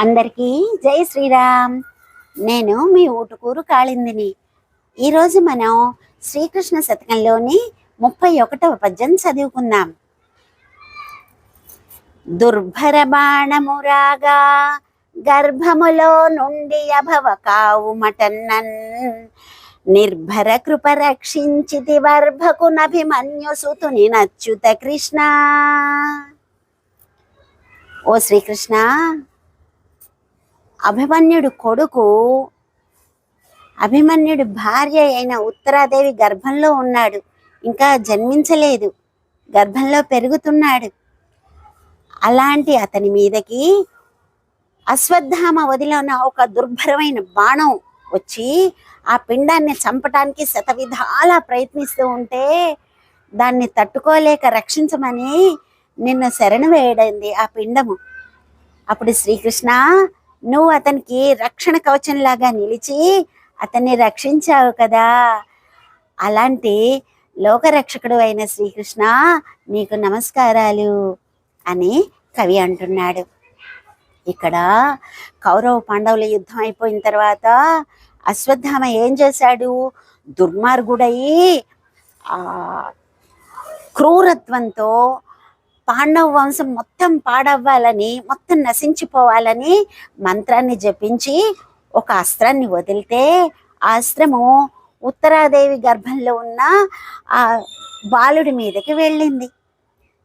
అందరికీ జై శ్రీరామ్. నేను మీ ఊటుకూరు కాళిందిని. ఈరోజు మనం శ్రీకృష్ణ శతకంలోని ముప్పై ఒకటవ పద్యం చదువుకుందాం. దుర్భర బాణమురాగా గర్భములో నుండి అభవ కావు మటన్నన్. నిర్భర కృప రక్షించితి వర్భకు నభిమన్యు సుతుని నచ్యుత కృష్ణ. ఓ శ్రీకృష్ణ అభిమన్యుడు కొడుకు అభిమన్యుడి భార్య అయిన ఉత్తరాదేవి గర్భంలో ఉన్నాడు. ఇంకా జన్మించలేదు. గర్భంలో పెరుగుతున్నాడు. అలాంటి అతని మీదకి అశ్వత్థామ వదిలిన ఒక దుర్భరమైన బాణం వచ్చి ఆ పిండాన్ని చంపటానికి శతవిధాల ప్రయత్నిస్తూ ఉంటే దాన్ని తట్టుకోలేక రక్షించమని నిన్ను శరణు వేయడింది ఆ పిండము. అప్పుడు శ్రీకృష్ణ నువ్వు అతనికి రక్షణ కవచంలాగా నిలిచి అతన్ని రక్షించావు కదా. అలాంటి లోకరక్షకుడు అయిన శ్రీకృష్ణ నీకు నమస్కారాలు అని కవి అంటున్నాడు. ఇక్కడ కౌరవ పాండవుల యుద్ధం అయిపోయిన తర్వాత అశ్వత్థామ ఏం చేశాడు? దుర్మార్గుడయి క్రూరత్వంతో పాండవ వంశం మొత్తం పాడవ్వాలని మొత్తం నశించిపోవాలని మంత్రాన్ని జపించి ఒక అస్త్రాన్ని వదిలితే ఆ అస్త్రము ఉత్తరాదేవి గర్భంలో ఉన్న ఆ బాలుడి మీదకి వెళ్ళింది.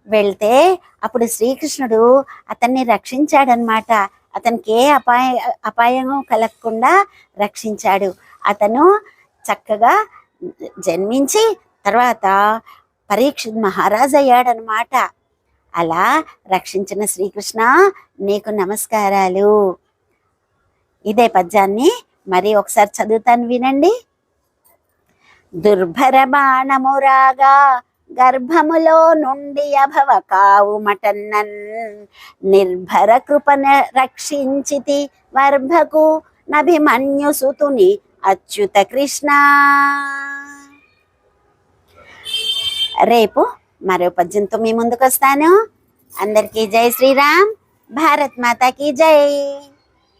వెళ్తే అప్పుడు శ్రీకృష్ణుడు అతన్ని రక్షించాడనమాట అతనికి ఏ అపాయ అపాయం కలగకుండా రక్షించాడు. అతను చక్కగా జన్మించి తర్వాత పరీక్ష మహారాజు అయ్యాడనమాట అలా రక్షించిన శ్రీకృష్ణ నీకు నమస్కారాలు. ఇదే పద్యాన్ని మరి ఒకసారి చదువుతాను వినండి. దుర్భర బాణమురాగా గర్భములో నుండి అభవ కావు మటన్నన్. నిర్భర కృపన రక్షించితి వర్భకు నభిమన్యు సుతుని అచ్యుత కృష్ణ. రేపు మరో పద్యంతో మీ ముందుకు వస్తాను అందరికీ జై శ్రీరామ్. భారత్ మాతాకి జై.